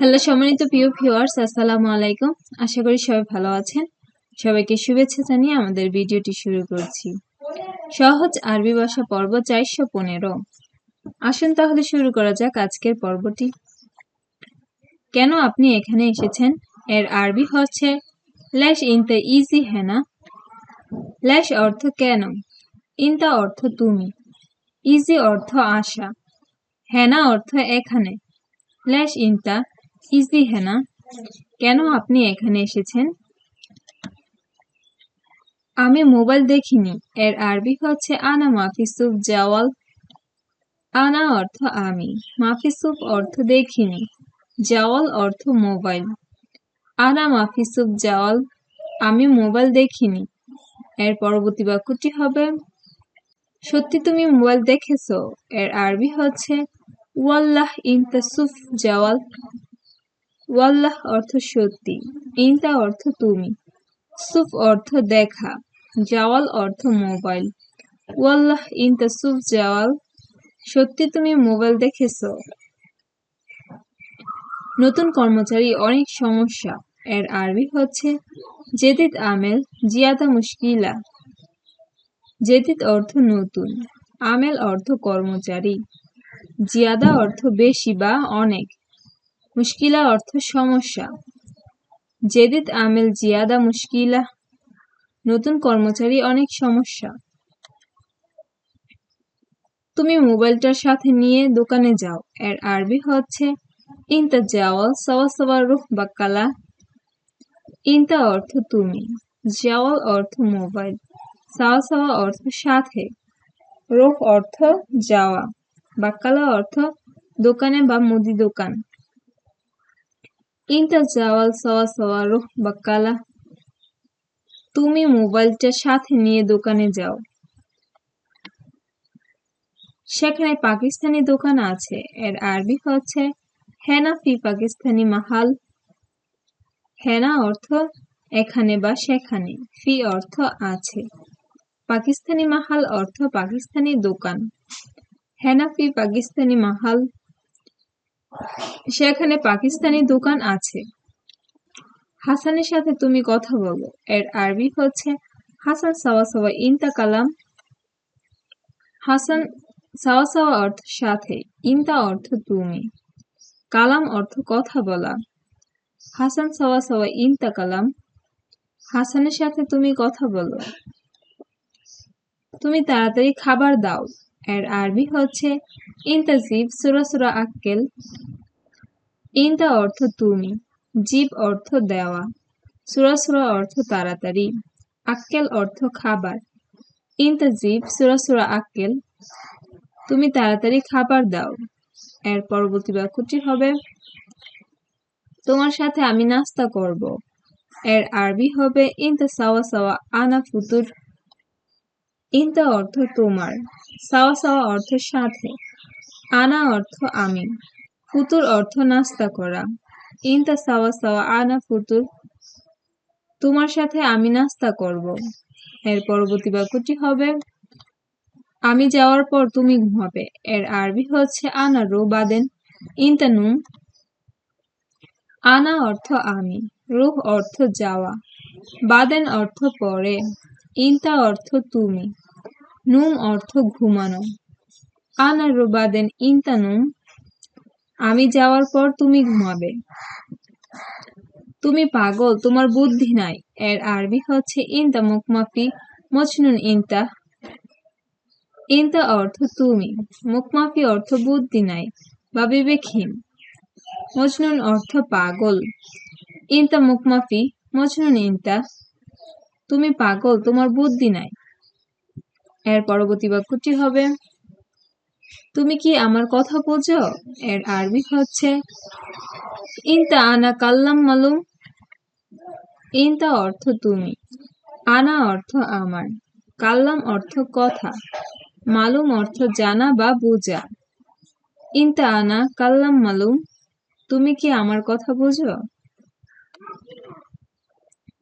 Hello সম্মানিত প্রিয় viewers, আসসালামু আলাইকুম। আশা করি সবাই ভালো আছেন। সবাইকে শুভেচ্ছা জানিয়ে আমাদের ভিডিওটি শুরু করছি। সহজ আরবি ভাষা পর্ব চারশো পনেরো। আসুন তাহলে শুরু করা যাক আজকের পর্বটি। কেন আপনি এখানে এসেছেন? এর আরবি হচ্ছে ল্যাশ ইনতা ইজি হেনা। ল্যাশ অর্থ কেন? ইনতা অর্থ তুমি। ইজি অর্থ আশা। হেনা অর্থ এখানে। ল্যাশ ইনতা ইজি, হেনা। কেন আপনি এখানে এসেছেন? আমি মোবাইল দেখিনি। এর আরবি হচ্ছে আনা মাফিসুফ জাওয়াল। আনা অর্থ আমি। মাফিসুফ অর্থ দেখিনি। জাওয়াল অর্থ মোবাইল। আনা মাফিসুফ জাওয়াল। আমি মোবাইল দেখিনি। এর পরবর্তী বাক্যটি হবে, সত্যি তুমি মোবাইল দেখেছ? এর আরবি হচ্ছে, ওয়াল্লাহ ইনতাসুফ জাওয়াল। ওয়াল্লাহ অর্থ সত্যি, ইনতা অর্থ তুমি, সুফ অর্থ দেখা, জাওয়াল অর্থ মোবাইল। ওয়াল্লাহ ইনতা সুফ জাওয়াল, সত্যি তুমি মোবাইল দেখেছ? নতুন কর্মচারী অনেক সমস্যা, এর আরবি হচ্ছে, জেদিদ আমেল জিয়াদা মুশকিলা। জেদিদ অর্থ নতুন, আমেল অর্থ কর্মচারী, জিয়াদা অর্থ বেশি বা অনেক। মুশকিলা অর্থ সমস্যা। জেদিদ আমেল জিয়াদা মুশকিলা। নতুন কর্মচারী অনেক সমস্যা। তুমি মোবাইলটার সাথে নিয়ে দোকানে যাও। এর আরবি হচ্ছে, ইনতা জাওয়াল সওয়া সওয়া রুহ বাক্কালা। ইনতা অর্থ তুমি, জাওয়াল অর্থ মোবাইল, সাওয়া সাওয়া অর্থ সাথে। রুহ অর্থ যাওয়া, বাক্কালা অর্থ দোকানে বা মুদি দোকান। ইনতা জাওয়াল সওয়া সওয়া রুহ বাক্কালা তুমি মোবাইলটা সাথে নিয়ে দোকানে যাও সেখানে পাকিস্তানি দোকান আছে এর আরবি হচ্ছে হেনা ফি পাকিস্তানি মাহাল হেনা অর্থ এখানে বা সেখানে ফি অর্থ আছে পাকিস্তানি মাহাল অর্থ পাকিস্তানি দোকান হেনা ফি পাকিস্তানি মাহাল সেখানে পাকিস্তানি দোকান আছে। হাসানের সাথে তুমি কথা বলো। এর আরবি হচ্ছে, হাসান সাওয়া সাওয়া ইনতা কালাম। হাসান, সাওয়া সাওয়া অর্থ সাথে ইনতা অর্থ তুমি। কালাম অর্থ কথা বলা। হাসান সাওয়া সাওয়া ইনতা কালাম। হাসানের সাথে তুমি কথা বলো। তুমি তাড়াতাড়ি খাবার দাও। এর আরবি হচ্ছে ইনতা জিব সুরা সুরা আক্কেল। ইনতা অর্থ তুমি, জীব অর্থ দেওয়া। সুরা সুরা অর্থ তাড়াতাড়ি, আক্কেল অর্থ খাবার। ইনতা জীব সুরা সুরা আক্কেল, তুমি তাড়াতাড়ি খাবার দাও। এর পরবর্তী বাক্যটি হবে, তোমার সাথে আমি নাস্তা করব। এর আরবি হবে ইনতা সাওয়া সাওয়া আনা ফুতুর। ইনতা অর্থ তোমার, সাওয়া সাওয়া অর্থ সাথে, আনা অর্থ আমি, ফুতুর অর্থ নাস্তা করা, ইনতা সাওয়া সাওয়া আনা ফুতুর, তোমার সাথে আমি নাস্তা করব। এর পরবর্তী বাক্যটি হবে, আমি যাওয়ার পর তুমি ঘুমাবে। এর আরবি হচ্ছে আনা রো বাদেন, ইনতা নুম আনা অর্থ আমি, রুহ অর্থ যাওয়া, বাদেন অর্থ পরে। ইনতা অর্থ তুমি, নুম অর্থ ঘুমানো। আনা রো বাদেন ইনতা নুম, আমি যাওয়ার পর তুমি ঘুমাবে। তুমি পাগল, তোমার বুদ্ধি নাই। এর আরবি হচ্ছে ইনতা মুকমাফি মজনুন ইনতা। ইনতা অর্থ তুমি মুকমাফি অর্থ বুদ্ধি নাই, বা বিবেকহীন। মজনুন অর্থ পাগল, ইনতা মুকমাফি মজনুন ইনতা। তুমি পাগল, তোমার বুদ্ধি নাই। এর পরবর্তী বাক্যটি হবে, তুমি কি আমার কথা বোঝো? এর আরবি হচ্ছে, ইনতা আনা কাল্লাম মালুম। ইনতা অর্থ তুমি, আনা অর্থ আমার, কাল্লাম অর্থ কথা, মালুম অর্থ জানা বা বোঝা। ইনতা আনা কাল্লাম মালুম, তুমি কি আমার কথা বোঝো?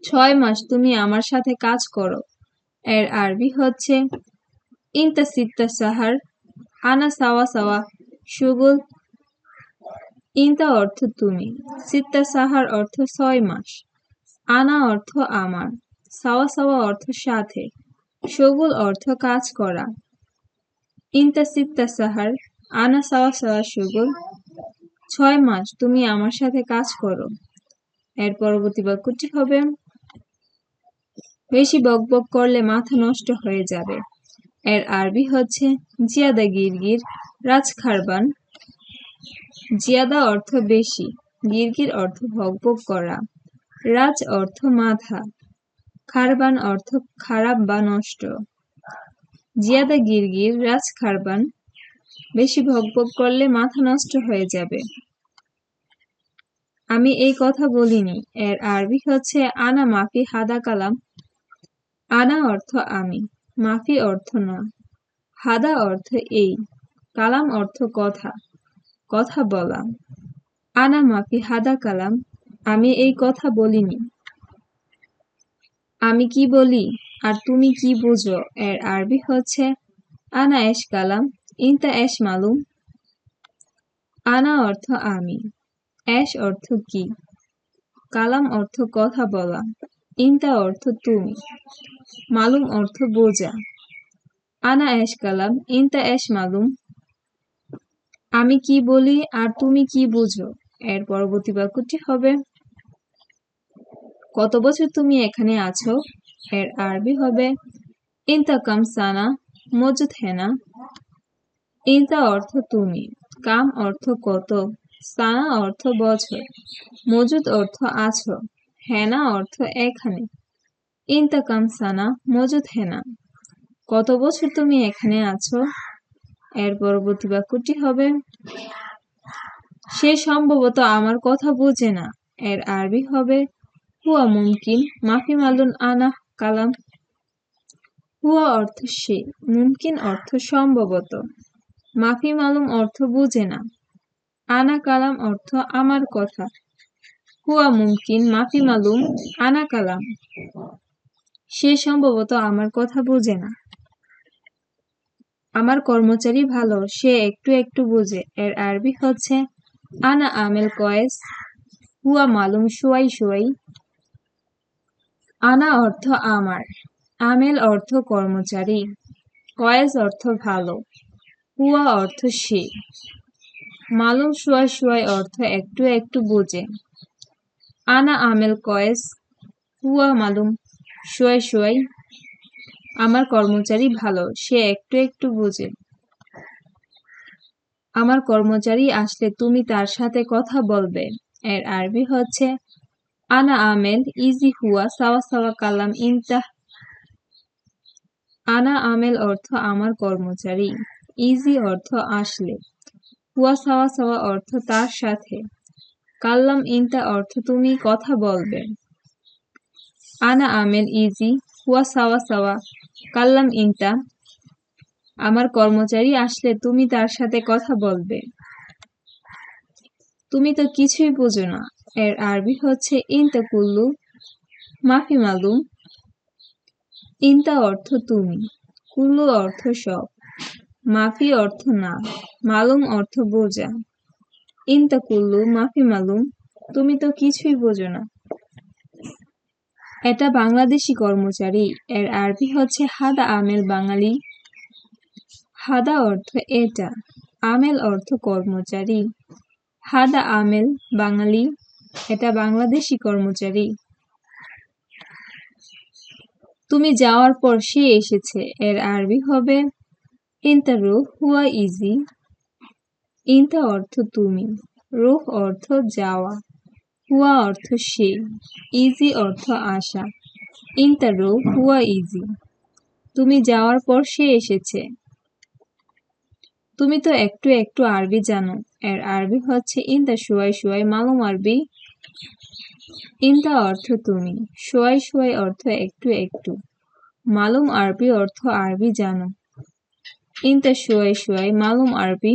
ছয় মাস তুমি আমার সাথে কাজ করো। এর আরবি হচ্ছে, ইনতা সিত্তা সাহার, আনা সাওয়া সাওয়া, সুগুল। ইন্তা অর্থ তুমি, সিত্তা সাহার অর্থ ছয় মাস, আনা অর্থ আমার, সাওয়া সাওয়া অর্থ সাথে, সগুল অর্থ কাজ করা। ইন্তা সিত্তা সাহার, আনা সাওয়া সাওয়া, সুগুল। ছয় মাস তুমি আমার সাথে কাজ করো। এর পরবর্তী বাক্যটি হবে বেশি বকবক করলে মাথা নষ্ট হয়ে যাবে। এর আরবি হচ্ছে জিয়াদা গিরগির রাজ খারবান জিয়াদা অর্থ বেশি, গিরগির অর্থ ভকভক করা। রাজ অর্থ মাথা, খারবান অর্থ খারাপ বা নষ্ট। জিয়াদা গিরগির রাজ খারবান বেশি ভকভক করলে মাথা নষ্ট হয়ে যাবে। আমি এই কথা বলিনি। এর আরবি হচ্ছে আনা মাফি হাদা কালাম। আনা অর্থ আমি, মাফি অর্থ না। হাদা অর্থ এই, কালাম অর্থ কথা কথা বলা। আনা মাফি, হাদা কালাম, আমি এই কথা বলিনি। আমি কি বলি, আর তুমি কি বুঝো? এর আরবি হচ্ছে, আনা এস কালাম, ইনতা এস মালুম। আনা অর্থ আমি, এস অর্থ কি? কালাম অর্থ কথা বলা। ইনতা অর্থ তুমি। মালুম অর্থ বোঝা। আনা এস কালাম, ইনতা এস মালুম। আমি কি বলি আর তুমি কি বুঝো? এর পরবর্তী বাক্যটি হবে, কত বছর তুমি এখানে আছো? এর আরবি হবে, ইনতা কাম সানা, মজুদ হেনা ইনতা অর্থ তুমি, কাম অর্থ কত, সানা অর্থ বছর, মজুদ অর্থ আছো। হেনা অর্থ এখানে। ইনতা কাম সানা, মজুদ হেনা। কত বছর তুমি এখানে আছো? এর পরবর্তী বাক্যটি হবে, সে সম্ভবত আমার কথা বোঝে না। এর আরবি হবে, হুয়া মুমকিন, মাফি মালুন আনা কালাম। হুয়া অর্থ সে, মুমকিন অর্থ সম্ভবত। মাফি মালুম অর্থ বুঝে না। আনা কালাম অর্থ আমার কথা। হুয়া মুমকিন, মাফি মালুম, আনা কালাম। সে সম্ভবত আমার কথা বোঝে না। আমার কর্মচারী ভালো, সে একটু একটু বুঝে। এর আরবি হচ্ছে, আনা আমেল কয়েস, হুয়া মালুম শুয়াই শুয়াই। আনা অর্থ আমার, আমেল অর্থ কর্মচারী, কয়েস অর্থ ভালো, হুয়া অর্থ সে। মালুম শুয়াই শুয়াই অর্থ একটু একটু বুঝে। আনা আমেল কয়েস হুয়া মালুম, শুয়াই শুয়াই। আমার কর্মচারী ভালো, সে একটু একটু বুঝে। আমার কর্মচারী আসলে তুমি তার সাথে কথা বলবে। এর আরবি হচ্ছে, আনা আমেল ইজি হুয়া সাওয়া সাওয়া কালাম ইনতা আনা আমেল অর্থ আমার কর্মচারী, ইজি অর্থ আসলে। হুয়া সাওয়া সাওয়া অর্থ তার সাথে। কাল্লাম ইনতা অর্থ তুমি কথা বলবে। আনা আমেল ইজি, হুয়া সাওয়া সাওয়া। কাল্লাম ইনতা আমার কর্মচারী আসলে তুমি তার সাথে কথা বলবে। তুমি তো কিছুই বুঝো না। এর আরবি হচ্ছে ইনতা কুল্লু, মাফি মালুম। ইনতা অর্থ তুমি, কুল্লু অর্থ সব। মাফি অর্থ না, মালুম অর্থ বোঝা। ইনতা কুল্লু, মাফি মালুম, তুমি তো কিছুই বোঝো না। এটা বাংলাদেশি কর্মচারী, এর আরবি হচ্ছে হাদা আমেল বাঙালি। হাদা অর্থ এটা, আমেল অর্থ কর্মচারী। হাদা আমেল বাঙালি, এটা বাংলাদেশি কর্মচারী। তুমি যাওয়ার পর সে এসেছে, এর আরবি হবে, ইনতা রুহ হুয়া ইজি। ইনতা অর্থ তুমি রুহ অর্থ যাওয়া, হুয়া অর্থ সে, ইজি অর্থ আশা ইনতা রুহ হুয়া ইজি। তুমি যাওয়ার পর সে এসেছে। তুমি তো একটু একটু আরবি জানো, এর আরবি হচ্ছে ইনতা শুয়াই শুয়াই মালুম আরবি। ইনতা অর্থ তুমি শুয়াই শুয়াই অর্থ একটু একটু। মালুম আরবি অর্থ আরবি জানো। ইনতা শুয়াই শুয়াই মালুম আরবি